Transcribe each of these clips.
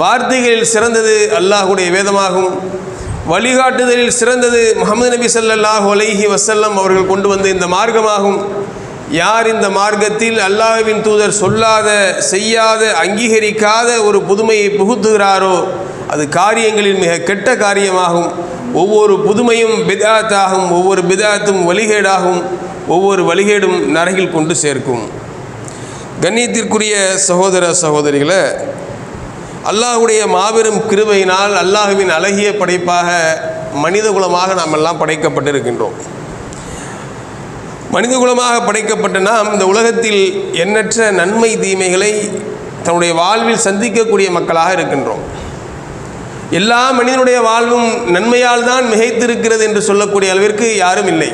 வார்த்தைகளில் சிறந்தது அல்லாஹுடைய வேதமாகும். வழிகாட்டுதலில் சிறந்தது முகமது நபி சல்லாஹ் ஒலைஹி வசல்லம் அவர்கள் கொண்டு வந்த இந்த மார்க்கமாகும். யார் இந்த மார்க்கத்தில் அல்லாஹுவின் தூதர் சொல்லாத செய்யாத அங்கீகரிக்காத ஒரு புதுமையை புகுத்துகிறாரோ அது காரியங்களில் மிக கெட்ட காரியமாகும். ஒவ்வொரு புதுமையும் பிதாத்தாகும் ஒவ்வொரு பிதாத்தும் வழிகேடாகும். ஒவ்வொரு வழிகேடும் நரகில் கொண்டு சேர்க்கும். கண்ணியத்திற்குரிய சகோதர சகோதரிகளை அல்லாஹுடைய மாபெரும் கிருபையினால் அல்லாஹுவின் அழகிய படைப்பாக மனித குலமாக நாம் எல்லாம் படைக்கப்பட்டிருக்கின்றோம். மனித குலமாக படைக்கப்பட்ட நாம் இந்த உலகத்தில் எண்ணற்ற நன்மை தீமைகளை தன்னுடைய வாழ்வில் சந்திக்கக்கூடிய மக்களாக இருக்கின்றோம். எல்லா மனிதனுடைய வாழ்வும் நன்மையால் தான் மிகைத்திருக்கிறது என்று சொல்லக்கூடிய அளவிற்கு யாரும் இல்லை.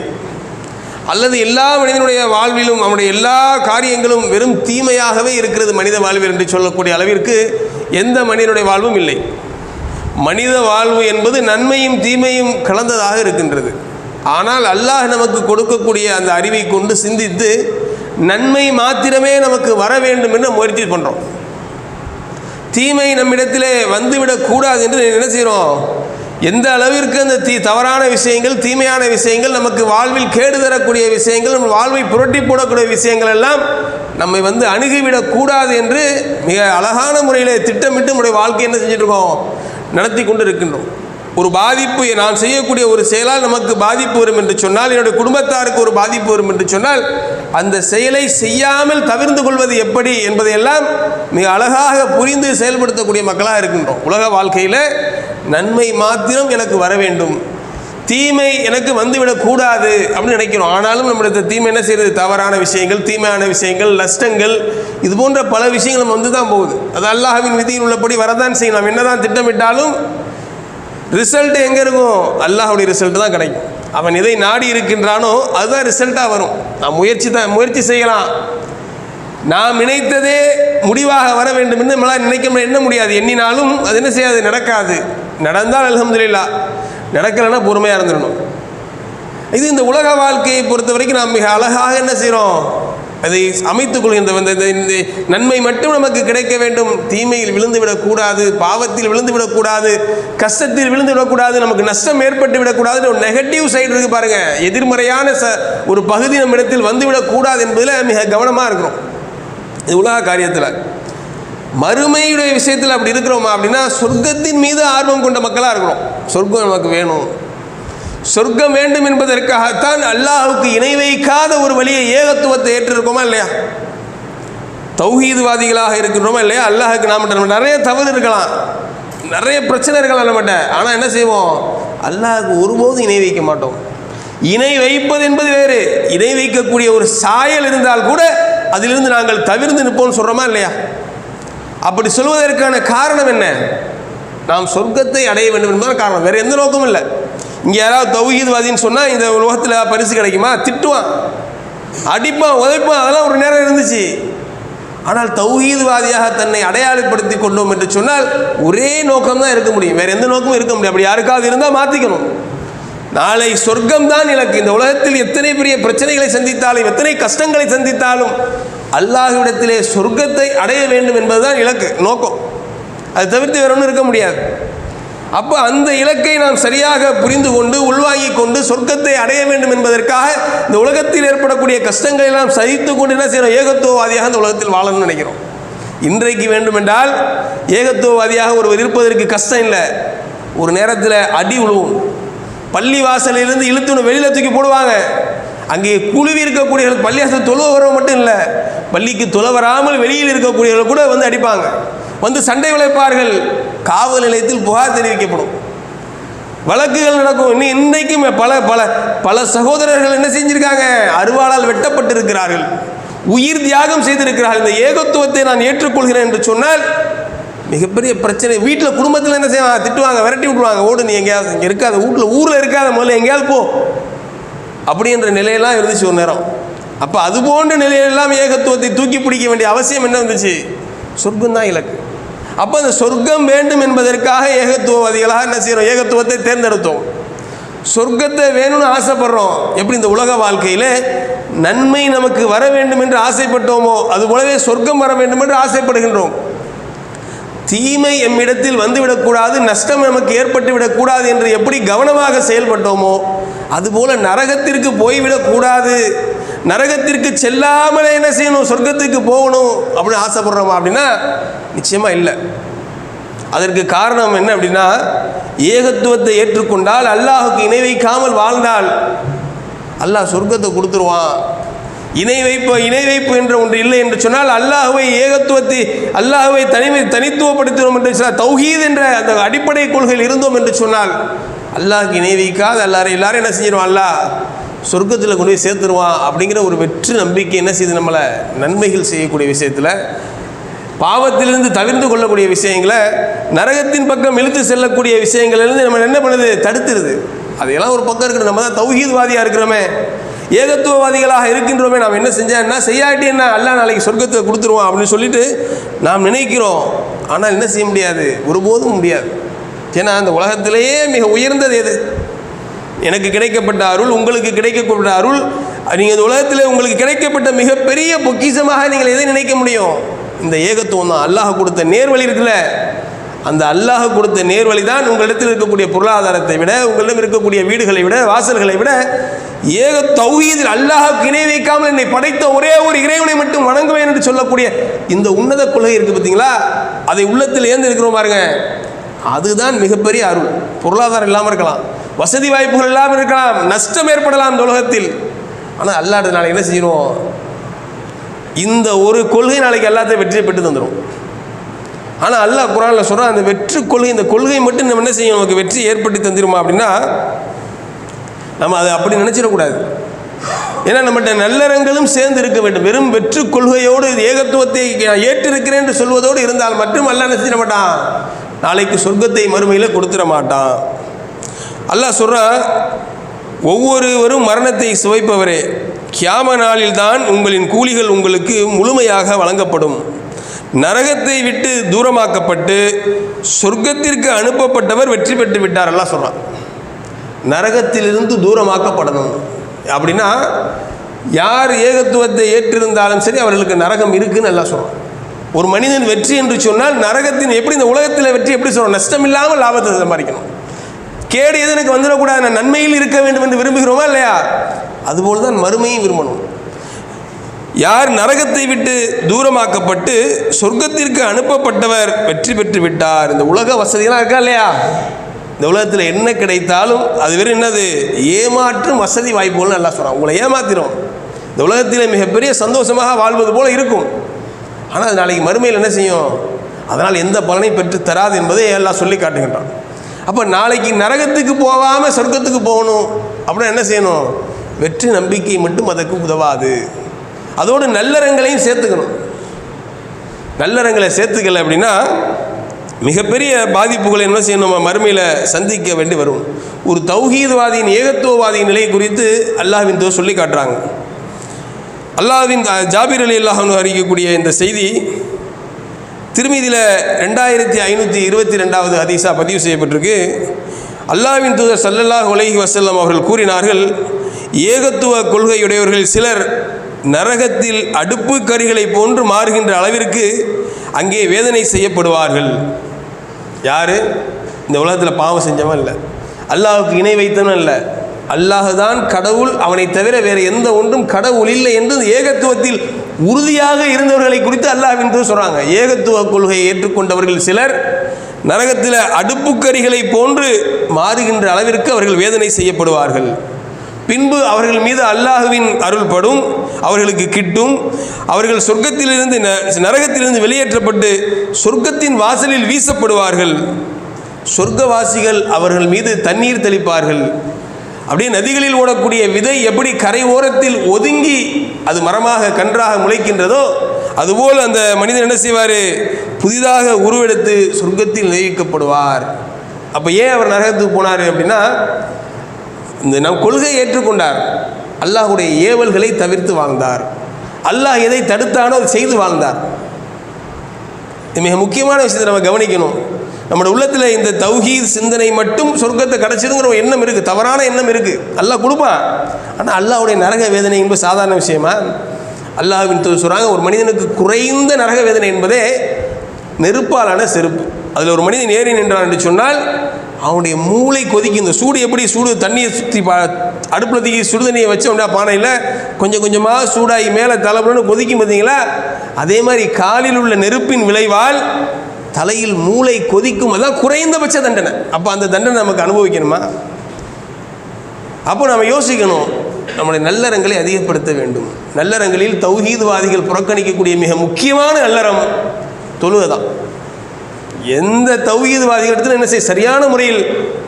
அல்லது எல்லா மனிதனுடைய வாழ்விலும் அவனுடைய எல்லா காரியங்களும் வெறும் தீமையாகவே இருக்கிறது மனித வாழ்வில் என்று சொல்லக்கூடிய அளவிற்கு எந்த மனிதனுடைய வாழ்வும் இல்லை. மனித வாழ்வு என்பது நன்மையும் தீமையும் கலந்ததாக இருக்கின்றது. ஆனால் அல்லாஹ் நமக்கு கொடுக்கக்கூடிய அந்த அறிவை கொண்டு சிந்தித்து நன்மை மாத்திரமே நமக்கு வர வேண்டும் என்று முயற்சி பண்ணுறோம் தீமை நம்மிடத்திலே வந்துவிடக்கூடாது என்று என்ன செய்கிறோம் எந்த அளவிற்கு அந்த தீ தவறான விஷயங்கள் தீமையான விஷயங்கள் நமக்கு வாழ்வில் கேடு தரக்கூடிய விஷயங்கள் நம் வாழ்வை புரட்டி போடக்கூடிய விஷயங்கள் எல்லாம் நம்மை வந்து அணுகிவிடக்கூடாது என்று மிக அழகான முறையில் திட்டமிட்டு நம்முடைய வாழ்க்கை என்ன செஞ்சுட்டு நடத்தி கொண்டு இருக்கின்றோம் ஒரு பாதிப்பு நான் செய்யக்கூடிய ஒரு செயலால் நமக்கு பாதிப்பு வரும் என்று சொன்னால் என்னுடைய குடும்பத்தாருக்கு ஒரு பாதிப்பு வரும் என்று சொன்னால் அந்த செயலை செய்யாமல் தவிர்ந்து கொள்வது எப்படி என்பதையெல்லாம் மிக அழகாக புரிந்து செயல்படுத்தக்கூடிய மக்களாக இருக்கின்றோம். உலக வாழ்க்கையில் நன்மை மாத்திரம் எனக்கு வர வேண்டும். தீமை எனக்கு வந்துவிடக்கூடாது அப்படின்னு நினைக்கிறோம். ஆனாலும் நம்மளுடைய தீமை என்ன செய்யறது? தவறான விஷயங்கள் தீமையான விஷயங்கள் நஷ்டங்கள் இது போன்ற பல விஷயங்கள் நம்ம வந்து தான் போகுது. அது அல்லாஹவின் விதியில் உள்ளபடி வரதான் செய்யும் நாம் என்னதான் திட்டமிட்டாலும் ரிசல்ட் எங்கே இருக்கும்? அல்லாஹுடைய ரிசல்ட் தான் கிடைக்கும். அவன் எதை நாடி இருக்கின்றானோ அதுதான் ரிசல்ட்டாக வரும். நான் முயற்சி தான் முயற்சி செய்யலாம். நாம் நினைத்ததே முடிவாக வர வேண்டும் என்று நம்மளால் நினைக்க முடியாது. முடியாது? எண்ணினாலும் அது என்ன செய்யாது? நடக்காது. நடந்தால் அல்ஹம்துலில்லா. நடக்கலைன்னா பொறுமையாக இருந்துடணும். இது இந்த உலக வாழ்க்கையை பொறுத்த வரைக்கும் நாம் மிக அழகாக என்ன செய்கிறோம் அதை அமைத்துக் கொள்கின்ற இந்த இந்த- இந்த நன்மை மட்டும் நமக்கு கிடைக்க வேண்டும். தீமையில் விழுந்து விடக்கூடாது பாவத்தில் விழுந்து விடக்கூடாது கஷ்டத்தில் விழுந்து விடக்கூடாது நமக்கு நஷ்டம் ஏற்பட்டு விடக்கூடாதுன்னு ஒரு நெகட்டிவ் சைடு இருக்குது பாருங்கள் எதிர்மறையான ச ஒரு பகுதி நம்ம இடத்தில் வந்து விடக்கூடாது என்பதில் மிக கவனமாக இருக்கிறோம். இது உலக காரியத்தில். மறுமையுடைய விஷயத்தில் அப்படி இருக்கிறோமா அப்படின்னா சொர்க்கத்தின் மீது ஆர்வம் கொண்ட மக்களாக இருக்கிறோம் சொர்க்கம் நமக்கு வேணும். சொர்க்கம் வேண்டும் என்பதற்காகத்தான் அல்லாஹுக்கு இணை வைக்காத ஒரு வழியை ஏகத்துவத்தை ஏற்றிருக்கோமா இல்லையா? தௌஹீதுவாதிகளாக இருக்கின்றோமா இல்லையா? அல்லாஹுக்கு நாம் நம்ம நிறைய தவறு இருக்கலாம். நிறைய பிரச்சனை இருக்கலாம் நம்மகிட்ட. ஆனால் என்ன செய்வோம்? அல்லாஹுக்கு ஒருபோதும் இணை வைக்க மாட்டோம். இணை வைப்பது என்பது வேறு. இணை வைக்கக்கூடிய ஒரு சாயல் இருந்தால் கூட அதிலிருந்து நாங்கள் தவிர்ந்து நிற்போம்னு சொல்கிறோமா இல்லையா? அப்படி சொல்வதற்கான காரணம் என்ன? நாம் சொர்க்கத்தை அடைய வேண்டும் என்பதால் காரணம். வேறு எந்த நோக்கமும் இல்லை. இங்கே யாராவது தௌஹீத்வாதின்னு சொன்னால் இந்த உலகத்தில் பரிசு கிடைக்குமா? திட்டுவான். அடிப்பான் உதைப்பான். அதெல்லாம் ஒரு நேரம் இருந்துச்சு. ஆனால் தௌஹீத்வாதியாக தன்னை அடையாளப்படுத்தி கொண்டோம் என்று சொன்னால் ஒரே நோக்கம் தான் இருக்க முடியும். வேறு எந்த நோக்கமும் இருக்க முடியும் அப்படி யாருக்காவது இருந்தால் மாற்றிக்கணும் நாளை சொர்க்கம் தான் இலக்கு. இந்த உலகத்தில் எத்தனை பெரிய பிரச்சனைகளை சந்தித்தாலும் எத்தனை கஷ்டங்களை சந்தித்தாலும் அல்லாஹ்விடத்திலே சொர்க்கத்தை அடைய வேண்டும் என்பதுதான் இலக்கு நோக்கம். அது தவிர்த்து வேற ஒன்றும் இருக்க முடியாது. அப்போ அந்த இலக்கை நாம் சரியாக புரிந்து கொண்டு உள்வாங்கி கொண்டு சொர்க்கத்தை அடைய வேண்டும் என்பதற்காக இந்த உலகத்தில் ஏற்படக்கூடிய கஷ்டங்களை எல்லாம் சகித்து கொண்டு என்ன செய்யணும்? ஏகத்துவவாதியாக இந்த உலகத்தில் வாழணும்னு நினைக்கிறோம். இன்றைக்கு வேண்டுமென்றால் ஏகத்துவவாதியாக ஒருவர் இருப்பதற்கு கஷ்டம் இல்லை. ஒரு நேரத்தில் அடி உழுவும். பள்ளி வாசலிலிருந்து இழுத்துன்னு வெளியில் தூக்கி போடுவாங்க. அங்கே குழுவி இருக்கக்கூடிய பள்ளியாசல் தொழுவ வரவங்க மட்டும் இல்லை பள்ளிக்கு தொலை வராமல் வெளியில் இருக்கக்கூடியவர்கள் கூட வந்து அடிப்பாங்க. வந்து சண்டை விளைப்பார்கள். காவல் நிலையத்தில் புகார் தெரிவிக்கப்படும். வழக்குகள் நடக்கும். இன்னும் இன்றைக்கும் பல பல பல சகோதரர்கள் என்ன செஞ்சிருக்காங்க? அருவாளால் வெட்டப்பட்டிருக்கிறார்கள். உயிர் தியாகம் செய்திருக்கிறார்கள். இந்த ஏகத்துவத்தை நான் ஏற்றுக்கொள்கிறேன் என்று சொன்னால் மிகப்பெரிய பிரச்சனை. வீட்டில் குடும்பத்தில் என்ன செய்வாங்க? திட்டுவாங்க விரட்டி விட்டுருவாங்க. ஓடு நீ எங்கேயாவது இங்கே இருக்காத. வீட்டில் ஊரில் இருக்காத முதல்ல எங்கேயாவது போ. அப்படின்ற நிலையெல்லாம் இருந்துச்சு ஒரு நேரம். அப்போ அது போன்ற நிலையிலெல்லாம் ஏகத்துவத்தை தூக்கி பிடிக்க வேண்டிய அவசியம் என்ன இருந்துச்சு? சொர்க்கம் தான் இலக்கு. அப்போ அந்த சொர்க்கம் வேண்டும் என்பதற்காக ஏகத்துவவாதிகளாக என்ன செய்கிறோம் ஏகத்துவத்தை தேர்ந்தெடுத்தோம். சொர்க்கத்தை வேணும்னு ஆசைப்படுறோம். எப்படி இந்த உலக வாழ்க்கையில் நன்மை நமக்கு வர வேண்டும் என்று ஆசைப்பட்டோமோ அதுபோலவே சொர்க்கம் வர வேண்டும் என்று ஆசைப்படுகின்றோம். தீமை எம்மிடத்தில் வந்துவிடக்கூடாது நஷ்டம் நமக்கு ஏற்பட்டு விடக்கூடாது என்று எப்படி கவனமாக செயல்பட்டோமோ அதுபோல நரகத்திற்கு போய்விடக்கூடாது. நரகத்திற்கு செல்லாமலே என்ன செய்யணும்? சொர்க்கத்துக்கு போகணும் அப்படின்னு ஆசைப்படுறோமா அப்படின்னா நிச்சயமாக இல்லை. அதற்கு காரணம் என்ன அப்படின்னா ஏகத்துவத்தை ஏற்றுக்கொண்டால் அல்லாஹுக்கு இணை வைக்காமல் வாழ்ந்தால் அல்லாஹ் சொர்க்கத்தை கொடுத்துருவான். இணை வைப்பு இணை வைப்பு என்ற ஒன்று இல்லை என்று சொன்னால் அல்லாஹுவை ஏகத்துவத்தை அல்லாஹுவை தனிமை தனித்துவப்படுத்தினோம் என்று சொன்னால் தௌஹீத் என்ற அந்த அடிப்படை கொள்கையில் இருந்தோம் என்று சொன்னால் அல்லாஹுக்கு இணை வைக்காத எல்லாரும் எல்லாரும் என்ன செஞ்சிருவான்? அல்லாஹ் சொர்க்கத்தில் கொண்டு போய் சேர்த்துருவான் அப்படிங்கிற ஒரு வெற்று நம்பிக்கை என்ன செய்யுது நம்மளை நன்மைகள் செய்யக்கூடிய விஷயத்தில் பாவத்திலிருந்து தவிர்த்து கொள்ளக்கூடிய விஷயங்களை நரகத்தின் பக்கம் இழுத்து செல்லக்கூடிய விஷயங்கள்லேருந்து நம்ம என்ன பண்ணுது? தடுத்துருது. அதையெல்லாம் ஒரு பக்கம் இருக்கிறது நம்ம தான் தௌஹீத்வாதியாக இருக்கிறோமே. ஏகத்துவவாதிகளாக இருக்கின்றோமே நாம் என்ன செஞ்சேன்னா என்ன? செய்யாட்டி என்ன? அல்ல நாளைக்கு சொர்க்கத்தை கொடுத்துருவோம் அப்படின்னு சொல்லிட்டு நாம் நினைக்கிறோம். ஆனால் என்ன செய்ய முடியாது? ஒருபோதும் முடியாது. ஏன்னா அந்த உலகத்திலேயே மிக உயர்ந்தது எது? எனக்கு கிடைக்கப்பட்ட அருள் உங்களுக்கு கிடைக்கப்பட்ட அருள். நீங்கள் இந்த உலகத்தில் உங்களுக்கு கிடைக்கப்பட்ட மிகப்பெரிய பொக்கிஷமாக நீங்கள் எதை நினைக்க முடியும்? இந்த ஏகத்துவம் தான். அல்லாஹ் கொடுத்த நேர்வழி இருக்குல்ல. அந்த அல்லாஹ் கொடுத்த நேர்வழி தான் உங்களிடத்தில் இருக்கக்கூடிய பொருளாதாரத்தை விட உங்களிடம் இருக்கக்கூடிய வீடுகளை விட வாசல்களை விட ஏக தௌஹீதில் அல்லாஹுக்கு இணை வைக்காமல் என்னை படைத்த ஒரே ஒரு இறைவனை மட்டும் வணங்குவேன் என்று சொல்லக்கூடிய இந்த உன்னத கொள்கை இருக்குது பார்த்தீங்களா? அதை உள்ளத்தில் ஏந்து இருக்கிறோம் பாருங்க. அதுதான் மிகப்பெரிய அருள். பொருளாதாரம் இல்லாமல் இருக்கலாம். வசதி வாய்ப்புகள் இல்லாமல் இருக்கலாம். நஷ்டம் ஏற்படலாம் இந்த உலகத்தில். ஆனால் அல்லாடுறது நாளைக்கு என்ன செய்யணும்? இந்த ஒரு கொள்கை நாளைக்கு எல்லாத்தையும் வெற்றியை பெற்று தந்துடும் ஆனால் அல்லாஹ் குரானில் சொல்கிறான் அந்த வெற்றி கொள்கை இந்த கொள்கை மட்டும் நம்ம என்ன செய்யும் நமக்கு வெற்றி ஏற்படுத்தி தந்துருமா அப்படின்னா நம்ம அதை அப்படி நினச்சிடக்கூடாது. ஏன்னா நம்மகிட்ட நல்லறங்களும் சேர்ந்து இருக்க வேண்டும். வெறும் வெற்று கொள்கையோடு ஏகத்துவத்தை ஏற்றிருக்கிறேன் என்று சொல்வதோடு இருந்தால் மட்டும் அல்ல நினைச்சிட மாட்டான்? நாளைக்கு சொர்க்கத்தை மறுமையில் கொடுத்துட மாட்டான். அல்லாஹ் சொல்கிறான் ஒவ்வொருவரும் மரணத்தை சுவைப்பவரே. கியாம நாளில்தான் உங்களின் கூலிகள் உங்களுக்கு முழுமையாக வழங்கப்படும். நரகத்தை விட்டு தூரமாக்கப்பட்டு சொர்க்கத்திற்கு அனுப்பப்பட்டவர் வெற்றி பெற்று விட்டார் எல்லாம் சொல்கிறான் நரகத்திலிருந்து தூரமாக்கப்படணும். அப்படின்னா யார் ஏகத்துவத்தை ஏற்றிருந்தாலும் சரி அவர்களுக்கு நரகம் இருக்குன்னு எல்லாம் சொல்கிறான் ஒரு மனிதன் வெற்றி என்று சொன்னால் நரகத்தின் எப்படி இந்த உலகத்தில் வெற்றி எப்படி சொல்கிறோம் நஷ்டம் இல்லாமல் லாபத்தை சம்பாதிக்கணும். கேடு எது எனக்கு வந்துடக்கூடாது? நான் நன்மையில் இருக்க வேண்டும் என்று விரும்புகிறோமா இல்லையா? அதுபோல் தான் மறுமையும் விரும்பணும். யார் நரகத்தை விட்டு தூரமாக்கப்பட்டு சொர்க்கத்திற்கு அனுப்பப்பட்டவர் வெற்றி பெற்று விட்டார் இந்த உலக வசதியெல்லாம் இருக்கா இல்லையா? இந்த உலகத்தில் என்ன கிடைத்தாலும் அது வெறும் என்னது? ஏமாற்றும் வசதி வாய்ப்புகள்னு நல்லா சொல்கிறான் உங்களை ஏமாத்திரும். இந்த உலகத்தில் மிகப்பெரிய சந்தோஷமாக வாழ்வது போல் இருக்கும். ஆனால் அது நாளைக்கு மறுமையில் என்ன செய்யும்? அதனால் எந்த பலனையும் பெற்று தராது என்பதை எல்லாம் சொல்லி காட்டுகின்றான். அப்போ நாளைக்கு நரகத்துக்கு போகாமல் சொர்க்கத்துக்கு போகணும் அப்படின்னா என்ன செய்யணும்? வெற்றி நம்பிக்கை மட்டும் அதற்கு உதவாது. அதோடு நல்லறங்களையும் சேர்த்துக்கணும். நல்லறங்களை சேர்த்துக்கல அப்படின்னா மிகப்பெரிய பாதிப்புகளை என்ன செய்யணும்? நம்ம மறுமையில் சந்திக்க வேண்டி வரும். ஒரு தௌஹீத்வாதியின் ஏகத்துவவாதியின் நிலை குறித்து அல்லாஹின் தோ சொல்லி காட்டுறாங்க. அல்லாஹ்வின் ஜாபீர் அலி அல்லாஹன் அறிவிக்கக்கூடிய இந்த செய்தி திருமீதியில் ரெண்டாயிரத்தி ஐநூற்றி இருபத்தி ரெண்டாவது ஹதீஸா பதிவு செய்யப்பட்டிருக்கு. அல்லாவின் தூதர் சல்லல்லாஹ் உலகி வசல்லம் அவர்கள் கூறினார்கள் ஏகத்துவ கொள்கையுடையவர்கள் சிலர் நரகத்தில் அடுப்பு கறிகளை போன்று மாறுகின்ற அளவிற்கு அங்கே வேதனை செய்யப்படுவார்கள். யார்? இந்த உலகத்தில் பாவம் செஞ்சவன் இல்லை. அல்லாஹுக்கு இணை வைத்தவன் இல்லை. அல்லாஹ் தான் கடவுள். அவனை தவிர வேறு எந்த ஒன்றும் கடவுள் இல்லை என்று ஏகத்துவத்தில் உறுதியாக இருந்தவர்களை குறித்து அல்லாஹ் என்று சொல்கிறாங்க ஏகத்துவ கொள்கையை ஏற்றுக்கொண்டவர்கள் சிலர் நரகத்தில் அடுப்புக்கரிகளை போன்று மாறுகின்ற அளவிற்கு அவர்கள் வேதனை செய்யப்படுவார்கள். பின்பு அவர்கள் மீது அல்லாஹுவின் அருள்படும். அவர்களுக்கு கிட்டும். அவர்கள் சொர்க்கத்திலிருந்து நரகத்திலிருந்து வெளியேற்றப்பட்டு சொர்க்கத்தின் வாசலில் வீசப்படுவார்கள். சொர்க்கவாசிகள் அவர்கள் மீது தண்ணீர் தெளிப்பார்கள். அப்படியே நதிகளில் ஓடக்கூடிய விதை எப்படி கரை ஓரத்தில் ஒதுங்கி அது மரமாக கன்றாக முளைக்கின்றதோ அதுபோல் அந்த மனிதன் என்ன செய்வார்? புதிதாக உருவெடுத்து சொர்க்கத்தில் நியமிக்கப்படுவார் அப்போ ஏன் அவர் நரகத்துக்கு போனார் அப்படின்னா இந்த நம் கொள்கை ஏற்றுக்கொண்டார். அல்லாஹுடைய ஏவல்களை தவிர்த்து வாழ்ந்தார். அல்லாஹ் எதை தடுத்தானோ அதை செய்து வாழ்ந்தார். இது மிக முக்கியமான விஷயத்தை நம்ம கவனிக்கணும். நம்முடைய உள்ளத்தில் இந்த தௌஹீத் சிந்தனை மட்டும் சொர்க்கத்தை கிடச்சிருங்கிற ஒரு எண்ணம் இருக்குது தவறான எண்ணம் இருக்குது அல்லாஹ் கொடுப்பான் ஆனால் அல்லாஹுடைய நரக வேதனை என்பது சாதாரண விஷயமா? அல்லாஹ்வின் சொல்கிறாங்க ஒரு மனிதனுக்கு குறைந்த நரக வேதனை என்பதே நெருப்பாலான செருப்பு. அதில் ஒரு மனிதன் ஏறி நின்றான் என்று சொன்னால் அவனுடைய மூளை கொதிக்கும். இந்த சூடு எப்படி? சூடு தண்ணியை சுற்றி பா அடுப்பில் தூக்கி சுடு தண்ணியை வச்சு அப்படின்னா பானையில் கொஞ்சம் கொஞ்சமாக சூடாகி மேலே தலைப்புலன்னு கொதிக்கும் பார்த்தீங்களா? அதே மாதிரி காலில் உள்ள நெருப்பின் விளைவால் தலையில் மூளை கொதிக்கும். அதான் குறைந்தபட்ச தண்டனை. அப்போ அந்த தண்டனை நமக்கு அனுபவிக்கணுமா? அப்போ நம்ம யோசிக்கணும் நம்முடைய நல்லறங்களை அதிகப்படுத்த வேண்டும். நல்லறங்களில் தௌஹீதுவாதிகள் புறக்கணிக்கக்கூடிய மிக முக்கியமான நல்லறம் தொழுகை தான் எந்த தௌஹீத்வாதிகள் இடத்துல என்ன செய்ய சரியான முறையில்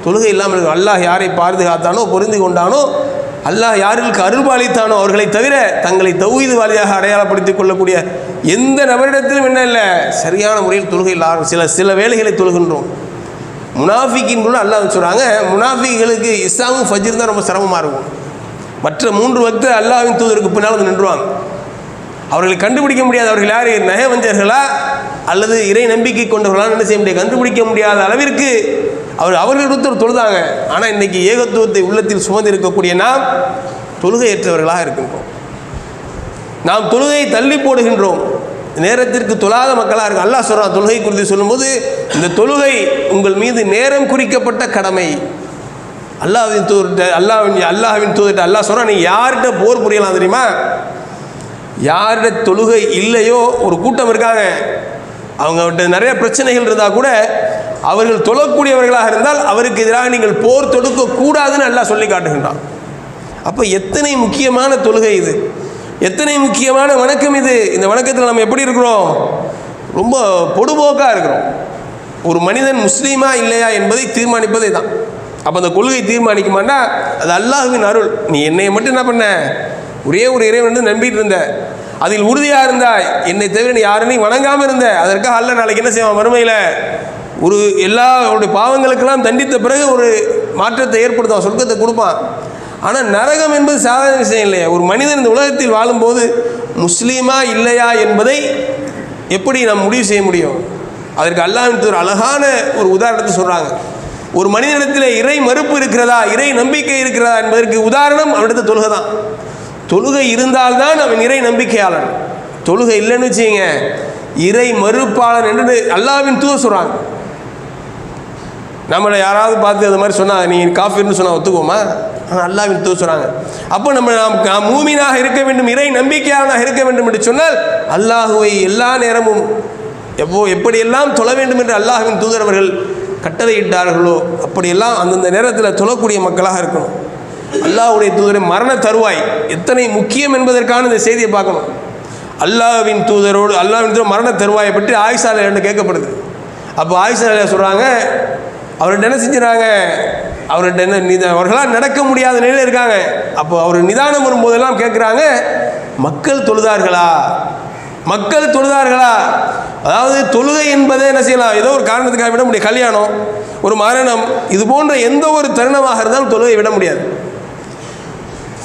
தொழுகை இல்லாமல் இருக்கும் அல்லாஹ் யாரை பாதுகாத்தானோ பொருந்தி கொண்டானோ அல்லாஹ் யாருக்கு அருள்பாலித்தானோ அவர்களை தவிர தங்களை தௌஹீத்வாதியாக அடையாளப்படுத்திக் கொள்ளக்கூடிய எந்த நபரிடத்திலும் என்ன இல்லை சரியான முறையில் தொழுகை இல்லாத சில சில வேலைகளை தொழுகின்றோம். முனாஃபிக்கின் கூட அல்லாஹ் சொல்கிறாங்க முனாஃபிகளுக்கு இஸ்லாமும் ஃபஜ்ர் தான் ரொம்ப சிரமமாக இருக்கும். மற்ற மூன்று வக்து அல்லாஹ்வின் தூதருக்கு பின்னால் வந்து நின்றுவாங்க. அவர்களை கண்டுபிடிக்க முடியாது அவர்கள் யார்? நயவஞ்சர்களா அல்லது இறை நம்பிக்கை கொண்டவர்களால் என்ன செய்ய முடியாது? கண்டுபிடிக்க முடியாத அளவிற்கு அவர் அவர்கள் ஒருத்தர் தொழுதாங்க. ஆனால் இன்னைக்கு ஏகத்துவத்தை உள்ளத்தில் சுமந்து இருக்கக்கூடிய நாம் தொழுகையற்றவர்களாக இருக்கின்றோம். நாம் தொழுகையை தள்ளி போடுகின்றோம். நேரத்திற்கு தொழாத மக்களாக இருக்கும் அல்லாஹ் சொல்கிறான் தொழுகை குறித்து சொல்லும்போது இந்த தொழுகை உங்கள் மீது நேரம் குறிக்கப்பட்ட கடமை. அல்லாஹ்வின் தூதர்கிட்ட அல்லாவின் அல்லாஹ்வின் தூதர்கிட்ட அல்லாஹ் சொல்கிறான் நீ யார்கிட்ட போர் புரியலாம் தெரியுமா? யார்கிட்ட தொழுகை இல்லையோ ஒரு கூட்டம் இருக்காங்க. அவங்ககிட்ட நிறைய பிரச்சனைகள் இருந்தால் கூட அவர்கள் தொழக்கூடியவர்களாக இருந்தால் அவருக்கு எதிராக நீங்கள் போர் தொடுக்க கூடாதுன்னு சொல்லி காட்டுகின்றான். அப்போ எத்தனை முக்கியமான தொழுகை இது? எத்தனை முக்கியமான வணக்கம் இது? இந்த வணக்கத்தில் நம்ம எப்படி இருக்கிறோம்? ரொம்ப பொடுபோக்காக இருக்கிறோம். ஒரு மனிதன் முஸ்லீமா இல்லையா என்பதை தீர்மானிப்பதே தான். அப்போ அந்த கொள்கை தீர்மானிக்குமாண்டா அது அல்லாஹுவின் அருள். நீ என்னை மட்டும் என்ன பண்ண? ஒரே ஒரு இறைவன் வந்து நம்பிட்டு இருந்த. அதில் உறுதியாக இருந்தாய் என்னை தவிர நீ யாருன்னு வணங்காமல் இருந்த. அதற்காக அல்ல நாளைக்கு என்ன செய்வான் வறுமையில் ஒரு எல்லா அவருடைய பாவங்களுக்கெல்லாம் தண்டித்த பிறகு ஒரு மாற்றத்தை ஏற்படுத்துவான் சொர்க்கத்தை கொடுப்பான். ஆனால் நரகம் என்பது சாதாரண விஷயம் இல்லையா. ஒரு மனிதன் இந்த உலகத்தில் வாழும்போது முஸ்லீமா இல்லையா என்பதை எப்படி நாம் முடிவு செய்ய முடியும்? அதற்கு அல்லாஹ் ஒரு அழகான ஒரு உதாரணத்தை சொல்கிறாங்க ஒரு மனிதனிடத்தில் இறை மறுப்பு இருக்கிறதா இறை நம்பிக்கை இருக்கிறதா என்பதற்கு உதாரணம் அவனிடத்தை தொழுகை தான் தொழுகை இருந்தால்தான் அவன் இறை நம்பிக்கையாளன். தொழுகை இல்லைன்னு வச்சுங்க இறை மறுப்பாளன் என்று அல்லாவின் தூத சொல்கிறாங்க நம்மளை யாராவது பார்த்து அது மாதிரி சொன்னால் நீ காஃபின்னு சொன்னால் ஒத்துக்குவோமா அல்லாவின் தூ சொல்கிறாங்க அப்போ நம்ம நாம் நாம் மூமினாக இருக்க வேண்டும் இறை நம்பிக்கையாளனாக இருக்க வேண்டும் என்று சொன்னால் அல்லாஹுவை எல்லா நேரமும் எப்போ எப்படியெல்லாம் தொழ வேண்டும் என்று அல்லாஹுவின் தூதரவர்கள் கட்டளையிட்டார்களோ அப்படியெல்லாம் அந்தந்த நேரத்தில் தொழக்கூடிய மக்களாக இருக்கணும். அல்லாஹுடைய தூதரை மரண தருவாய். எத்தனை முக்கியம் என்பதற்கான இந்த செய்தியை பார்க்கணும். அல்லாஹ்வின் தூதரோடு அல்லாவின் தூதர் மரண தருவாயை பற்றி ஆயிஷால என்று கேட்கப்படுது. அப்போ ஆயிஷா சொல்கிறாங்க அவர்கிட்ட என்ன செஞ்சுறாங்க அவர்கிட்ட என்ன நித அவர்களால் நடக்க முடியாத நிலையில் இருக்காங்க. அப்போ அவர் நிதானம் வரும்போதெல்லாம் கேட்குறாங்க மக்கள் தொழுதார்களா? மக்கள் தொழுதார்களா? அதாவது தொழுகை என்பதை என்ன செய்யலாம்? ஏதோ ஒரு காரணத்துக்காக விட முடியும். கல்யாணம் ஒரு மரணம் இது போன்ற எந்த ஒரு தருணமாக இருந்தாலும் தொழுகை விட முடியாது.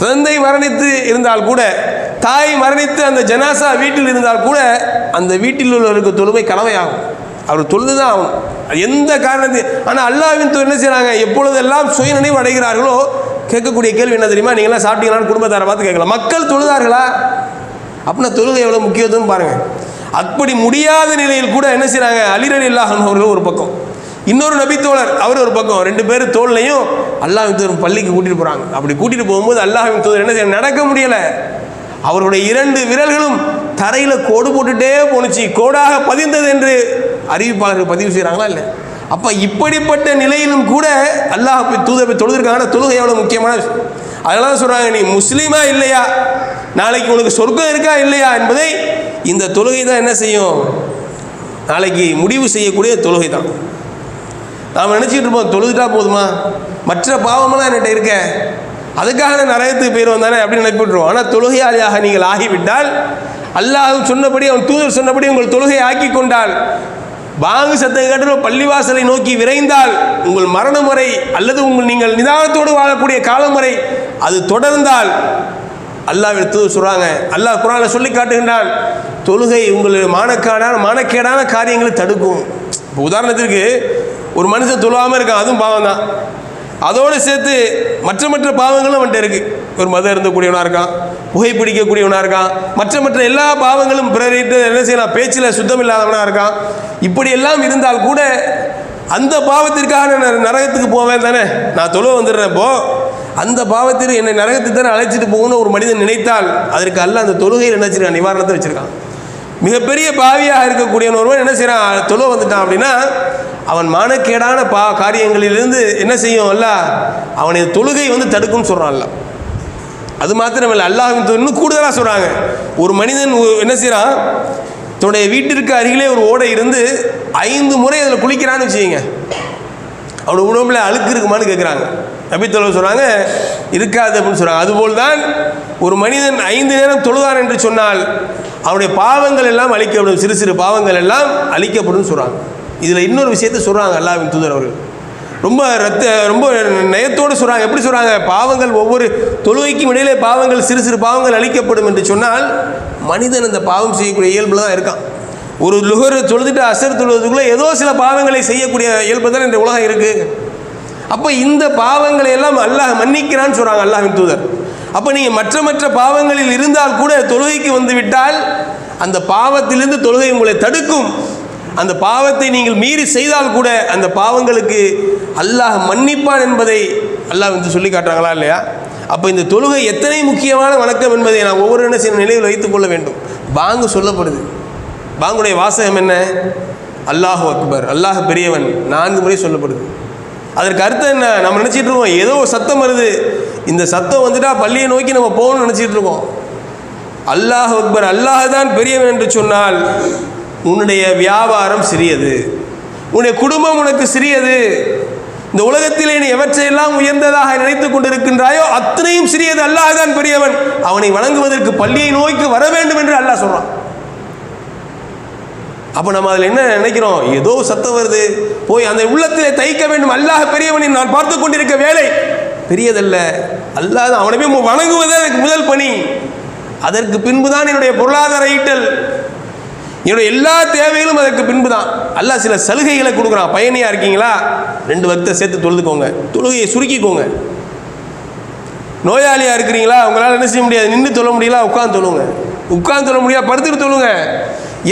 தந்தை மரணித்து இருந்தால் கூட தாய் மரணித்து அந்த ஜனாசா வீட்டில் இருந்தால் கூட அந்த வீட்டில் உள்ளவருக்கு தொழுமை கடமையாகும். அவர் தொழுது தான் ஆகும் எந்த காரணத்தை ஆனால் அல்லாவின் தொழில் என்ன செய்கிறாங்க எப்பொழுதெல்லாம் சுயநினைவு அடைகிறார்களோ கேட்கக்கூடிய கேள்வி என்ன தெரியுமா? நீங்களாம் சாப்பிட்டீங்களான்னு குடும்பத்தாரை பார்த்து கேட்கலாம். மக்கள் தொழுதார்களா? அப்படின்னா தொழுகை எவ்வளோ முக்கியத்துவம்னு பாருங்கள் அப்படி முடியாத நிலையில் கூட என்ன செய்கிறாங்க அலிரலி இல்லாஹன் அவர்கள் ஒரு பக்கம். இன்னொரு நபித்தோழர் அவர் ஒரு பக்கம். ரெண்டு பேர் தோல்லையும் அல்லாஹின் தூதர் பள்ளிக்கு கூட்டிகிட்டு போகிறாங்க அப்படி கூட்டிகிட்டு போகும்போது அல்லாஹின் தூதர் என்ன செய்ய நடக்க முடியலை. அவருடைய இரண்டு விரல்களும் தரையில் கோடு போட்டுட்டே போணுச்சு. கோடாக பதிந்தது என்று அறிவிப்பாளர்கள் பதிவு செய்கிறாங்களா இல்லை? அப்போ இப்படிப்பட்ட நிலையிலும் கூட அல்லாஹ் போய் தூதர் போய் தொழுதுருக்காங்க தொழுகை எவ்வளோ முக்கியமான விஷயம்? அதனால சொல்கிறாங்க நீ முஸ்லீமா இல்லையா? நாளைக்கு உனக்கு சொர்க்கம் இருக்கா இல்லையா என்பதை இந்த தொழுகை தான் என்ன செய்யும்? நாளைக்கு முடிவு செய்யக்கூடிய தொழுகை தான் நாம் நினச்சிக்கிட்டு இருப்போம் தொழுதுட்டா போதுமா? மற்ற பாவமெல்லாம் என்கிட்ட இருக்க. அதுக்காக நான் நரகத்துக்கு போயிடுவோம் தானே அப்படின்னு நினைப்பிட்டுருவோம். ஆனால் தொழுகையாளியாக நீங்கள் ஆகிவிட்டால் அல்லாஹ் சொன்னபடி அவன் தூதர் சொன்னபடி உங்கள் தொழுகையை ஆக்கி கொண்டால் பாங்கு சத்தம் கேட்டு பள்ளிவாசலை நோக்கி விரைந்தால் உங்கள் மரணம் வரை அல்லது உங்கள் நீங்கள் நிதானத்தோடு வாழக்கூடிய காலம் வரை அது தொடர்ந்தால் அல்லாஹ் எடுத்து சொல்கிறாங்க அல்லாஹ் குரானை சொல்லி காட்டுகின்றான் தொழுகை உங்களுடைய மானக்காடான மானக்கேடான காரியங்களை தடுக்கும். இப்போ உதாரணத்திற்கு ஒரு மனுஷன் தொழுவாமல் இருக்கான் அதுவும் பாவம் தான் அதோடு சேர்த்து மற்ற மற்ற பாவங்களும் அவன்கிட்ட இருக்குது ஒரு மதம் இருந்தக்கூடியவனாக இருக்கான் புகைப்பிடிக்கக்கூடியவனாக இருக்கான் மற்ற மற்ற எல்லா பாவங்களும் பிறரிட்டு என்ன செய்யலாம் பேச்சில் சுத்தம் இல்லாதவனாக இருக்கான். இப்படியெல்லாம் இருந்தால் கூட அந்த பாவத்திற்காக நான் நரகத்துக்கு போவேன் தானே? நான் தொழுவ வந்துடுறேன் அந்த பாவத்திற்கு என்னை நரகத்துக்கு தானே அழைச்சிட்டு போகணும்னு ஒரு மனிதன் நினைத்தால் அதற்கு அல்ல அந்த தொழுகையில் என்ன வச்சிருக்கான் நிவாரணத்தை வச்சுருக்கான். மிகப்பெரிய பாவியாக இருக்கக்கூடியவன் ஒருவன் என்ன செய்கிறான் தொழுவ வந்துட்டான் அப்படின்னா அவன் மானக்கேடான பா காரியங்களிலிருந்து என்ன செய்யும் அல்ல அவனை தொழுகை வந்து தடுக்கும்னு சொல்கிறான்ல அது மாத்திரமில்லை அல்லாஹ்வின் இன்னும் கூடுதலாக சொல்கிறாங்க ஒரு மனிதன் என்ன செய்கிறான் தன்னுடைய வீட்டிற்கு அருகிலே ஒரு ஓடை இருந்து ஐந்து முறை அதில் குளிக்கிறான்னு வச்சுக்கோங்க. அவனோட உடம்புல அழுக்கு இருக்குமான்னு கேட்குறாங்க நபித்தொழில் சொல்கிறாங்க இருக்காது அப்படின்னு சொல்கிறாங்க அதுபோல் தான் ஒரு மனிதன் ஐந்து நேரம் தொழுதான் என்று சொன்னால் அவனுடைய பாவங்கள் எல்லாம் அழிக்கப்படும் சிறு சிறு பாவங்கள் எல்லாம் அழிக்கப்படும் சொல்கிறாங்க இதில் இன்னொரு விஷயத்தை சொல்கிறாங்க அல்லாவின் தூதர் அவர்கள். ரொம்ப ரத்த ரொம்ப நயத்தோடு சொல்கிறாங்க எப்படி சொல்கிறாங்க பாவங்கள் ஒவ்வொரு தொழுகைக்கும் இடையிலே பாவங்கள் சிறு சிறு பாவங்கள் அழிக்கப்படும் என்று சொன்னால் மனிதன் அந்த பாவம் செய்யக்கூடிய இயல்பில் தான் இருக்கான். ஒரு லுகர் தொழுதுட்டு அசர் தொழுவதுக்குள்ளே ஏதோ சில பாவங்களை செய்யக்கூடிய இயல்பு தான் இந்த உலகம் இருக்குது அப்போ இந்த பாவங்களை எல்லாம் அல்லாஹ் மன்னிக்கிறான்னு சொல்கிறாங்க அல்லாஹின் தூதர். அப்போ நீங்கள் மற்ற மற்ற பாவங்களில் இருந்தால் கூட தொழுகைக்கு வந்து விட்டால் அந்த பாவத்திலிருந்து தொழுகை உங்களை தடுக்கும். அந்த பாவத்தை நீங்கள் மீறி செய்தால் கூட அந்த பாவங்களுக்கு அல்லாஹ் மன்னிப்பான் என்பதை அல்லாஹ் வந்து சொல்லி காட்டுறாங்களா இல்லையா? அப்போ இந்த தொழுகை எத்தனை முக்கியமான வணக்கம் என்பதை நான் ஒவ்வொரு என்ன செய்யணும் நிலையில் வைத்துக் கொள்ள வேண்டும். பாங்கு சொல்லப்படுது. பாங்குடைய வாசகம் என்ன? அல்லாஹ் அக்பர். அல்லாஹ் பெரியவன். நான்கு முறை சொல்லப்படுது. அதற்கு அர்த்தம் என்ன? நம்ம நினச்சிட்டு இருக்கோம் ஏதோ ஒரு சத்தம் வருது. இந்த சத்தம் வந்துட்டா பள்ளியை நோக்கி நம்ம போகணும்னு நினச்சிட்டு இருக்கோம். அல்லாஹ் அக்பர் அல்லாஹ் தான் பெரியவன் என்று சொன்னால் உன்னுடைய வியாபாரம் சிறியது. உன்னுடைய குடும்பம் உனக்கு சிறியது. இந்த உலகத்திலே நீ எவற்றையெல்லாம் உயர்ந்ததாக நினைத்துக் கொண்டிருக்கின்றாயோ அத்தனையும் சிறியது. அல்லாஹ் தான் பெரியவன். அவனை வணங்குவதற்கு பள்ளியை நோய்க்கு வர வேண்டும் என்று அல்லாஹ் சொல்றான். அப்போ நம்ம அதில் என்ன நினைக்கிறோம்? ஏதோ சத்தம் வருது. போய் அந்த உள்ளத்திலே தைக்க வேண்டும். அல்லாஹ் பெரியவனை நான் பார்த்து கொண்டிருக்க வேலை. பெரியதல்ல. அல்லாஹ் அவனை போய் வணங்குவதே எனக்கு முதல் பணி. அதற்கு பின்பு தான் என்னுடைய பொருளாதார ஈட்டல். என்னுடைய எல்லா தேவைகளும் அதற்கு பின்பு தான் அல்லாஹ் சில சலுகைகளை கொடுக்குறான். பயணியாக இருக்கீங்களா? ரெண்டு வக்தை சேர்த்து தொழுதுக்கோங்க. தொழுகையை சுருக்கிக்கோங்க. நோயாளியாக இருக்கிறீங்களா? உங்களால் என்ன செய்ய முடியாது. நின்று தொழ முடியல உட்காந்து தொழுங்க. உட்கார்ந்து தொழ முடியாது படுத்துட்டு தொழுங்க.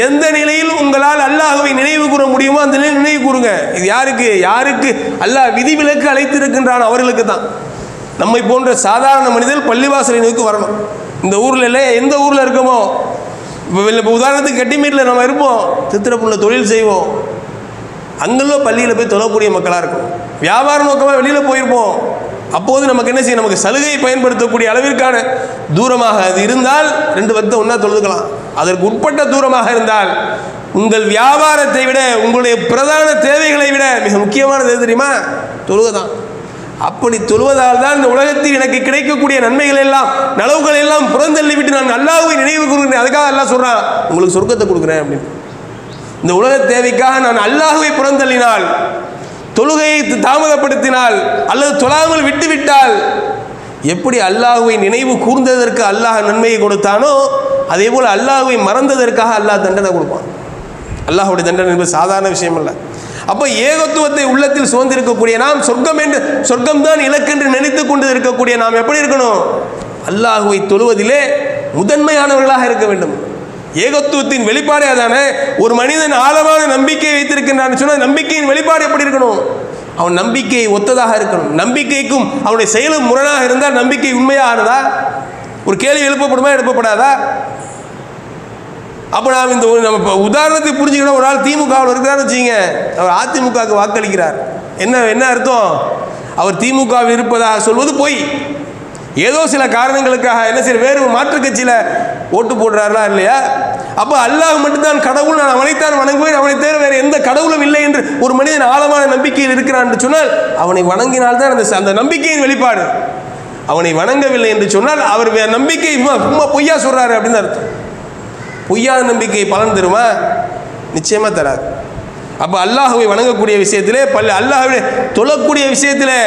எந்த நிலையில் உங்களால் அல்லாஹவை நினைவு கூற முடியுமோ அந்த நிலையில் நினைவு கூறுங்க. இது யாருக்கு? யாருக்கு? அல்லாஹ் விதிவிலக்கு அழைத்திருக்கின்றான் அவர்களுக்கு தான் நம்மை போன்ற சாதாரண மனிதர் பள்ளிவாசலை நோக்கி வரணும். இந்த ஊரில் இல்லை எந்த ஊரில் இருக்கமோ இப்போ வெளில- இப்போ உதாரணத்துக்கு கட்டிமேட்டில் நம்ம இருப்போம். சித்திரப்புள்ள தொழில் செய்வோம். அங்கெல்லாம் பள்ளியில் போய் தொழக்கூடிய மக்களாக இருக்கும் வியாபார நோக்கமாக வெளியில் போயிருப்போம். அப்போது நமக்கு என்ன செய்யும் நமக்கு சலுகையை பயன்படுத்தக்கூடிய அளவிற்கான தூரமாக அது இருந்தால் ரெண்டு பக்தம் ஒன்றா தொழுதுக்கலாம். அதற்கு உட்பட்ட தூரமாக இருந்தால் உங்கள் வியாபாரத்தை விட உங்களுடைய பிரதான தேவைகளை விட மிக முக்கியமானது எது தெரியுமா? தொழுகை தான் அப்படி தொழுவதால் தான் இந்த உலகத்தில் எனக்கு கிடைக்கக்கூடிய நன்மைகள் எல்லாம் நலவுகள் எல்லாம் புறந்தள்ளி விட்டு நான் அல்லாஹ்வை நினைவு கூறுகிறேன். அதுக்காக அல்லாஹ் சொல்கிறான் உங்களுக்கு சொர்க்கத்தை கொடுக்குறேன் அப்படின்னு. இந்த உலக தேவைக்காக நான் அல்லாஹுவை புறந்தள்ளினால் தொழுகையை தாமதப்படுத்தினால் அல்லது தொழாமல் விட்டுவிட்டால் எப்படி அல்லாஹுவை நினைவு கூர்ந்ததற்கு அல்லாஹ் நன்மையை கொடுத்தானோ அதே போல் அல்லாஹுவை மறந்ததற்காக அல்லாஹ் தண்டனை கொடுப்பான். அல்லாஹுடைய தண்டனை என்பது சாதாரண விஷயம் இல்லை அப்போ ஏகத்துவத்தை உள்ளத்தில் சுதந்திருக்கக்கூடிய நாம் சொர்க்கம் என்று சொர்க்கம்தான் இலக்கென்று நினைத்து கொண்டு இருக்கக்கூடிய நாம் எப்படி இருக்கணும்? அல்லாஹுவை தொழுவதிலே முதன்மையானவர்களாக இருக்க வேண்டும். ஏகத்துவத்தின் வெளிப்பாடே அதானே? ஒரு மனிதன் ஆழமான நம்பிக்கை வைத்திருக்கின்றான்னு சொன்னால் நம்பிக்கையின் வெளிப்பாடு எப்படி இருக்கணும்? அவன் நம்பிக்கையை ஒத்ததாக இருக்கணும். நம்பிக்கைக்கும் அவனுடைய செயலும் முரணாக இருந்தால் நம்பிக்கை உண்மையானதா? ஒரு கேள்வி எழுப்பப்படுமா எழுப்பப்படாதா? அப்போ நாம் இந்த ஒரு நம்ம இப்போ உதாரணத்துக்கு புரிஞ்சுக்கணும் ஒரு ஆள் திமுகவில் இருக்கிறான்னு வச்சுங்க அவர் அதிமுகவுக்கு வாக்களிக்கிறார். என்ன என்ன அர்த்தம்? அவர் திமுகவில் இருப்பதாக சொல்வது பொய். ஏதோ சில காரணங்களுக்காக என்ன செய்ய வேறு மாற்று கட்சியில் ஓட்டு போடுறாரா இல்லையா? அப்போ அல்லாஹ் மட்டும்தான் கடவுள் நான் அவனைத்தான் வணங்குவேன் அவனை தேர வேறு எந்த கடவுளும் இல்லை என்று ஒரு மனிதன் ஆழமான நம்பிக்கையில் இருக்கிறான் என்று சொன்னால் அவனை வணங்கினால்தான் அந்த அந்த நம்பிக்கையின் வெளிப்பாடு. அவனை வணங்கவில்லை என்று சொன்னால் அவர் நம்பிக்கை சும்மா சும்மா பொய்யா சொல்றாரு அப்படின்னு அர்த்தம். பொய்யான நம்பிக்கை பலன் தருமா? நிச்சயமாக தராது. அப்போ அல்லாஹுவை வணங்கக்கூடிய விஷயத்திலே பல்ல அல்லாஹுவை தொழக்கூடிய விஷயத்தில்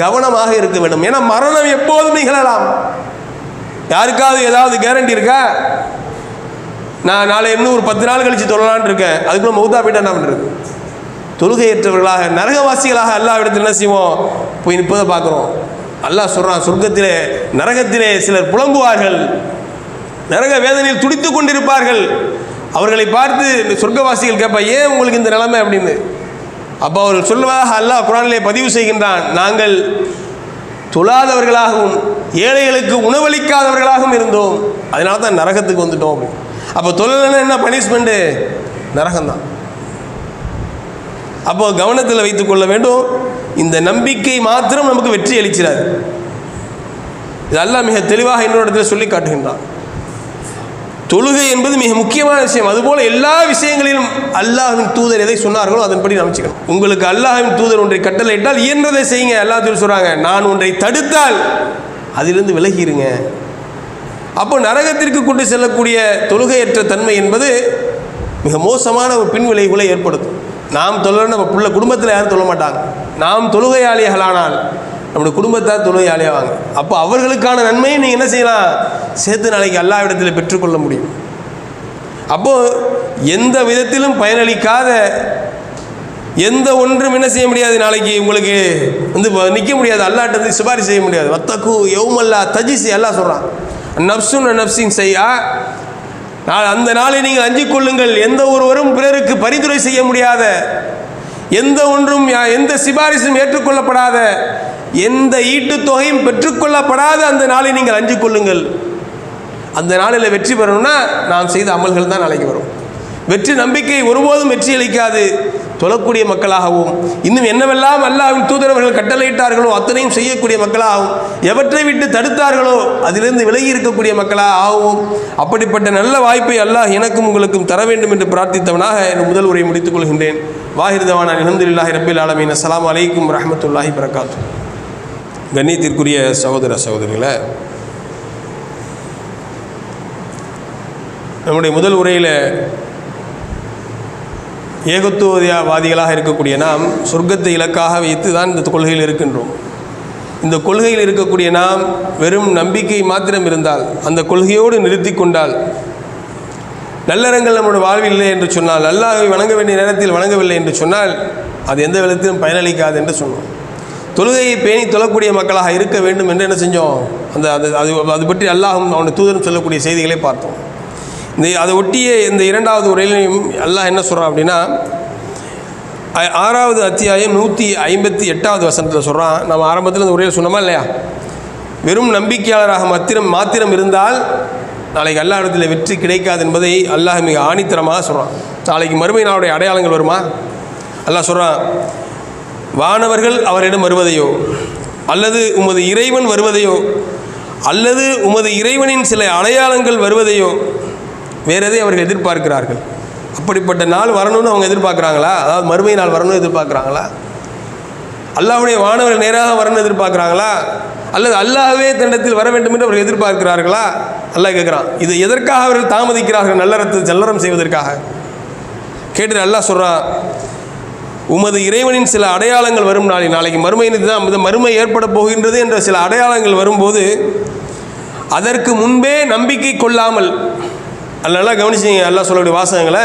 கவனமாக இருக்க வேண்டும். ஏன்னா மரணம் எப்போதும் நிகழலாம். யாருக்காவது ஏதாவது கேரண்டி இருக்கா? நான் நாளை இன்னும் ஒரு பத்து நாள் கழித்து தொழலான்னு இருக்கேன். அதுக்குள்ளே மௌத்தா போயிட்டா என்ன பண்ணுறது தொழுகையற்றவர்களாக நரகவாசிகளாக அல்லாஹ் இடத்துல என்ன செய்வோம்? போய் நிற்பதை பார்க்குறோம். அல்லாஹ் சொல்கிறான் சொர்க்கத்திலே நரகத்திலே சிலர் புலம்புவார்கள். நரக வேதனையில் துடித்து கொண்டிருப்பார்கள். அவர்களை பார்த்து இந்த சொர்க்கவாசிகள் கேட்பா ஏன் உங்களுக்கு இந்த நிலைமை? அப்படின்னு. அப்போ அவர்கள் சொல்வதாக அல்லாஹ் குரானிலே பதிவு செய்கின்றான் நாங்கள் தொழாதவர்களாகவும் ஏழைகளுக்கு உணவளிக்காதவர்களாகவும் இருந்தோம். அதனால தான் நரகத்துக்கு வந்துட்டோம். அப்படின்னு. அப்போ தொழிலன்னு என்ன? பனிஷ்மெண்ட்டு? நரகம்தான். அப்போ கவனத்தில் வைத்துக் கொள்ள வேண்டும். இந்த நம்பிக்கை மாத்திரம் நமக்கு வெற்றி அளிக்கிறார் இதெல்லாம் மிக தெளிவாக இன்னொரு இடத்துல சொல்லி காட்டுகின்றான். தொழுகை என்பது மிக முக்கியமான விஷயம். அதுபோல் எல்லா விஷயங்களிலும் அல்லாஹின் தூதர் எதை சொன்னார்களோ அதன்படி அமைச்சுக்கணும். உங்களுக்கு அல்லாஹின் தூதர் ஒன்றை கட்டளையிட்டால் இயன்றதை செய்யுங்க அல்லாஹ் தூதர் சொல்கிறாங்க நான் ஒன்றை தடுத்தால் அதிலிருந்து விலகிடுங்க அப்போ நரகத்திற்கு கொண்டு செல்லக்கூடிய தொழுகையற்ற தன்மை என்பது மிக மோசமான ஒரு பின்விளைவுகளை ஏற்படுத்தும். நாம் தொழணும் நம்ம பிள்ளை குடும்பத்தில் யாரும் தொழ மாட்டாங்க. நாம் தொழுகையாளிகளானால் நம்முடைய குடும்பத்தார் தொழுகையாளியாவாங்க அப்போ அவர்களுக்கான நன்மையை நீங்கள் என்ன செய்யலாம்? சேர்த்து நாளைக்கு எல்லா இடத்துல பெற்றுக்கொள்ள முடியும். அப்போது எந்த விதத்திலும் பயனளிக்காத எந்த ஒன்றும் என்ன செய்ய முடியாது நாளைக்கு உங்களுக்கு. வந்து நிற்க முடியாது. அல்லாட்ட வந்து சிபாரிசு செய்ய முடியாது. வத்தக்கு எவுமல்லா தஜிசி எல்லாம் சொல்கிறான் நப்சுன்னு நப்சின் செய்யா நாள் அந்த நாளை நீங்கள் அஞ்சிக் கொள்ளுங்கள். எந்த ஒருவரும் பிறருக்கு பரிந்துரை செய்ய முடியாத எந்த ஒன்றும் யா- எந்த சிபாரிசும் ஏற்றுக்கொள்ளப்படாத எந்த ஈட்டுத் தொகையும் பெற்றுக்கொள்ளப்படாத அந்த நாளை நீங்கள் அஞ்சு கொள்ளுங்கள். அந்த நாளில் வெற்றி பெறணும்னா நாம் செய்த அமல்கள் தான் நாளைக்கு வரும். வெற்றி நம்பிக்கை ஒருபோதும் வெற்றி அளிக்காது தொழக்கூடிய மக்களாகவும் இன்னும் என்னவெல்லாம் அல்லாவின் தூதரவர்கள் கட்டளையிட்டார்களோ அத்தனையும் செய்யக்கூடிய மக்களாகவும் எவற்றை விட்டு தடுத்தார்களோ அதிலிருந்து விலகி இருக்கக்கூடிய மக்களாக ஆகவும் அப்படிப்பட்ட நல்ல வாய்ப்பை அல்லாஹ் எனக்கும் உங்களுக்கும் தர வேண்டும் என்று பிரார்த்தித்தவனாக என் முதல் உரையை முடித்துக் கொள்கின்றேன். வாஹிர்தவான அலமதுல்லாஹி ரபில் ஆலமீன். அஸ்லாம் அலைக்கும் ரஹமத்துல்லாஹி பிரகாத் கண்ணியத்திற்குரிய சகோதர சகோதரிகளை நம்முடைய முதல் உரையில் ஏகத்துவதியாவாதிகளாக இருக்கக்கூடிய நாம் சொர்க்கத்தை இலக்காக வைத்து தான் இந்த கொள்கையில் இருக்கின்றோம். இந்த கொள்கையில் இருக்கக்கூடிய நாம் வெறும் நம்பிக்கை மாத்திரம் இருந்தால் அந்த கொள்கையோடு நிறுத்தி கொண்டால் நல்லறங்கள் நம்முடைய வாழ்வில் இல்லை என்று சொன்னால் அல்லாஹை வணங்க வேண்டிய நேரத்தில் வணங்கவில்லை என்று சொன்னால் அது எந்த விதத்திலும் பயனளிக்காது என்று சொன்னோம் தொழுகையை பேணி தொழக்கூடிய மக்களாக இருக்க வேண்டும் என்று என்ன செஞ்சோம்? அந்த அது அது அது பற்றி அல்லாஹும் அவனுடைய தூதரும் சொல்லக்கூடிய செய்திகளை பார்த்தோம். இந்த அதை ஒட்டிய இந்த இரண்டாவது உரையிலையும் அல்லாஹ் என்ன சொல்கிறான் அப்படின்னா ஆறாவது அத்தியாயம் நூற்றி ஐம்பத்தி எட்டாவது வசனத்தில் சொல்கிறான் நம்ம ஆரம்பத்தில் இந்த உரையில் சொன்னோமா இல்லையா? வெறும் நம்பிக்கையாளராக மாத்திரம் மாத்திரம் இருந்தால் நாளைக்கு அல்லா இடத்துல வெற்றி கிடைக்காது என்பதை அல்லாஹ் மிக ஆணித்தரமாக சொல்கிறான் நாளைக்கு மறுமை நாளுடைய அடையாளங்கள் வருமா? அல்லாஹ் சொல்கிறான் வானவர்கள் அவரிடம் வருவதையோ அல்லது உமது இறைவன் வருவதையோ அல்லது உமது இறைவனின் சில அடையாளங்கள் வருவதையோ வேறு எதை அவர்கள் எதிர்பார்க்கிறார்கள்? அப்படிப்பட்ட நாள் வரணும்னு அவங்க எதிர்பார்க்குறாங்களா? அதாவது மறுமை நாள் வரணும்னு எதிர்பார்க்குறாங்களா? அல்லாஹ்வுடைய வானவர் நேராக வரணும்னு எதிர்பார்க்குறாங்களா? அல்லது அல்லாஹ்வே தண்டத்தில் வர வேண்டும் என்று அவர்கள் எதிர்பார்க்கிறார்களா? அல்லாஹ் கேட்குறான் இது எதற்காக அவர்கள் தாமதிக்கிறார்கள்? நல்லறத்தை நல்லறம் செய்வதற்காக. கேட்டு அல்லாஹ் சொல்கிறான் உமது இறைவனின் சில அடையாளங்கள் வரும் நாளை நாளைக்கு மறுமையினது தான் இந்த மறுமை ஏற்பட போகின்றது என்ற சில அடையாளங்கள் வரும்போது அதற்கு முன்பே நம்பிக்கை கொள்ளாமல் அது நல்லா கவனிச்சிங்க எல்லாம் சொல்லக்கூடிய வாசகங்களை.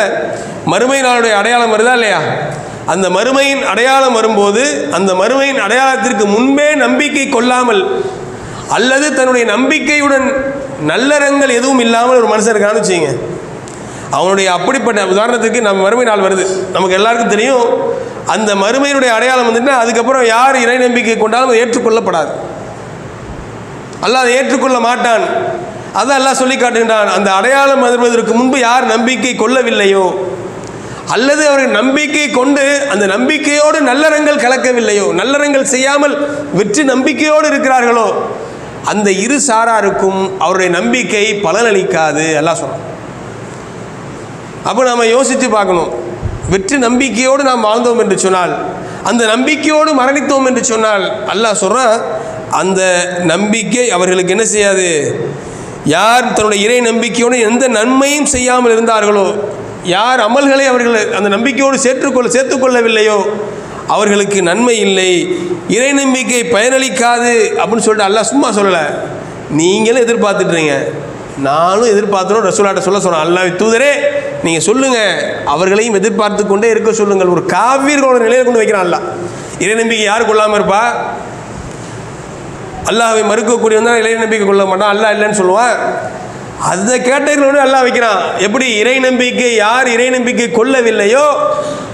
மறுமை நாளுடைய அடையாளம் வருதா இல்லையா? அந்த மறுமையின் அடையாளம் வரும்போது அந்த மறுமையின் அடையாளத்திற்கு முன்பே நம்பிக்கை கொள்ளாமல் அல்லது தன்னுடைய நம்பிக்கையுடன் நல்லறங்கள் எதுவும் இல்லாமல் ஒரு மனுஷன் இருக்கான்னு வச்சுங்க அவனுடைய அப்படிப்பட்ட உதாரணத்துக்கு நம்ம மறுமை நாள் வருது. நமக்கு எல்லாருக்கும் தெரியும் அந்த மறுமையினுடைய அடையாளம் வந்துட்டுனா அதுக்கப்புறம் யார் இறை நம்பிக்கை கொண்டாலும் ஏற்றுக்கொள்ளப்படாது. அல்ல அதை ஏற்றுக்கொள்ள மாட்டான். அதான் எல்லாம் சொல்லி காட்டுகின்றான். அந்த அடையாளம் வருவதற்கு முன்பு யார் நம்பிக்கை கொள்ளவில்லையோ? அல்லது அவர்கள் நம்பிக்கை கொண்டு அந்த நம்பிக்கையோடு நல்லறங்கள் கலக்கவில்லையோ? நல்லறங்கள் செய்யாமல் வெற்றி நம்பிக்கையோடு இருக்கிறார்களோ? அந்த இரு சாராருக்கும் அவருடைய நம்பிக்கை பலனளிக்காது. எல்லாம் சொல்றான் அப்போ நாம் யோசித்து பார்க்கணும். வெற்றி நம்பிக்கையோடு நாம் வாழ்ந்தோம் என்று சொன்னால் அந்த நம்பிக்கையோடு மரணித்தோம் என்று சொன்னால் அல்லாஹ் சொல்கிறான் அந்த நம்பிக்கை அவர்களுக்கு என்ன செய்யாது? யார் தன்னுடைய இறை நம்பிக்கையோடு எந்த நன்மையும் செய்யாமல் இருந்தார்களோ யார் அமல்களை அவர்கள் அந்த நம்பிக்கையோடு சேர்த்துக்கொள்ள சேர்த்துக்கொள்ளவில்லையோ அவர்களுக்கு நன்மை இல்லை. இறை நம்பிக்கை பயனளிக்காது அப்படின்னு சொல்லிட்டு அல்லாஹ் சும்மா சொல்லலை. நீங்களும் எதிர்பார்த்துட்றீங்க நானும் எதிர்பார்த்தனும் ரசூலாட்ட சொல்ல சொன்னேன் அல்லாஹ் தூதரே நீங்கள் சொல்லுங்கள் அவர்களையும் எதிர்பார்த்து கொண்டே இருக்க சொல்லுங்கள். ஒரு காவியர்களோட நிலையை கொண்டு வைக்கிறான் அல்லாஹ். இறை நம்பிக்கை யார் கொள்ளாமல் இருப்பா? அல்லாவை மறுக்கக்கூடியவன் தான் இறை நம்பிக்கை கொள்ள மாட்டான். அல்லாஹ் இல்லைன்னு சொல்லுவான். அந்த கேட்டகரியோடு அல்லாஹ் வைக்கிறான். எப்படி? இறை நம்பிக்கை யார் இறை நம்பிக்கை கொள்ளவில்லையோ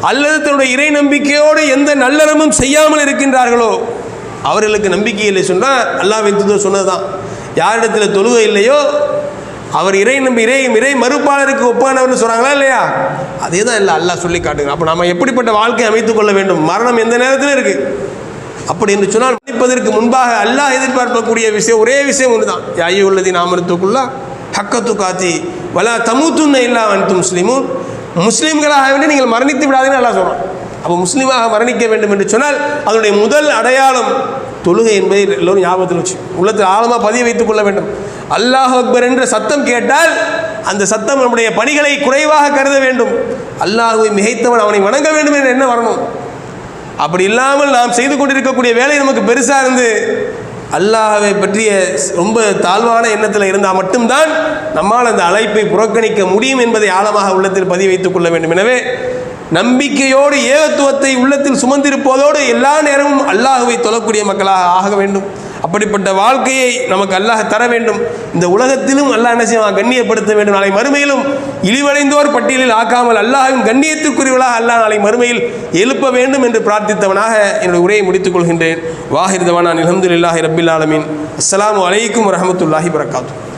அல்லது தன்னுடைய இறை நம்பிக்கையோடு எந்த நல்லறமும் செய்யாமல் இருக்கின்றார்களோ அவர்களுக்கு நம்பிக்கை இல்லை சொன்னால் அல்லாஹ்வின் சொன்னது சொன்னதுதான். யாரிடத்தில் தொழுகை இல்லையோ அவர் இறை நம்பி இறை இறை மறுப்பாளருக்கு ஒப்பானவர்னு சொல்கிறாங்களா இல்லையா? அதே தான் இல்லை அல்லாஹ் சொல்லி காட்டுங்க அப்போ நம்ம எப்படிப்பட்ட வாழ்க்கை அமைத்துக்கொள்ள வேண்டும்? மரணம் எந்த நேரத்திலும் இருக்குது அப்படி என்று சொன்னால் மன்னிப்பதற்கு முன்பாக அல்லாஹ் எதிர்பார்க்கக்கூடிய விஷயம் ஒரே விஷயம் ஒன்று தான் யாயு உள்ளதி நாமத்துக்குள்ளா ஹக்கத்து காத்தி வலா தமுத்துன்ன இல்லா அனைத்து முஸ்லீமும் முஸ்லீம்களாக வேண்டி நீங்கள் மரணித்து விடாதுன்னு நல்லா சொல்கிறோம் அப்போ முஸ்லீமாக மரணிக்க வேண்டும் என்று சொன்னால் அதனுடைய முதல் அடையாளம் தொழுகை என்பதை எல்லோரும் ஞாபகத்தில் வச்சு உள்ளத்தில் ஆழமாக பதிய வைத்துக் கொள்ள வேண்டும். அல்லாஹ் அக்பர் என்ற சத்தம் கேட்டால் அந்த சத்தம் நம்முடைய பணிகளை குறைவாக கருத வேண்டும். அல்லாஹுவை மிகைத்தவன் அவனை வணங்க வேண்டும் என்று என்ன வரணும். அப்படி இல்லாமல் நாம் செய்து கொண்டிருக்கக்கூடிய வேலை நமக்கு பெருசாக இருந்து அல்லாஹ்வை பற்றிய ரொம்ப தாழ்வான எண்ணத்தில் இருந்தால் மட்டும்தான் நம்மால் அந்த அழைப்பை புறக்கணிக்க முடியும் என்பதை ஆழமாக உள்ளத்தில் பதிய வைத்துக் கொள்ள வேண்டும். எனவே நம்பிக்கையோடு ஏகத்துவத்தை உள்ளத்தில் சுமந்திருப்பதோடு எல்லா நேரமும் அல்லாஹுவை தொழக்கூடிய மக்களாக ஆக வேண்டும். அப்படிப்பட்ட வாழ்க்கையை நமக்கு அல்லாஹ் தர வேண்டும். இந்த உலகத்திலும் அல்லாஹ் என்ன செய்வான்? கண்ணியப்படுத்த வேண்டும். நாளை மறுமையிலும் இழிவடைந்தோர் பட்டியலில் ஆக்காமல் அல்லாஹின் கண்ணியத்துக்குரியவளாக அல்லாஹ் நாளை மறுமையில் எழுப்ப வேண்டும் என்று பிரார்த்தித்தவனாக என்னுடைய உரையை முடித்துக் கொள்கின்றேன். வாஹிர் நிலம்துல்லாஹி ரபில் ஆலமின். அஸ்லாம் வலைக்கும் வரஹமத்துல்லாஹி வரகாத்து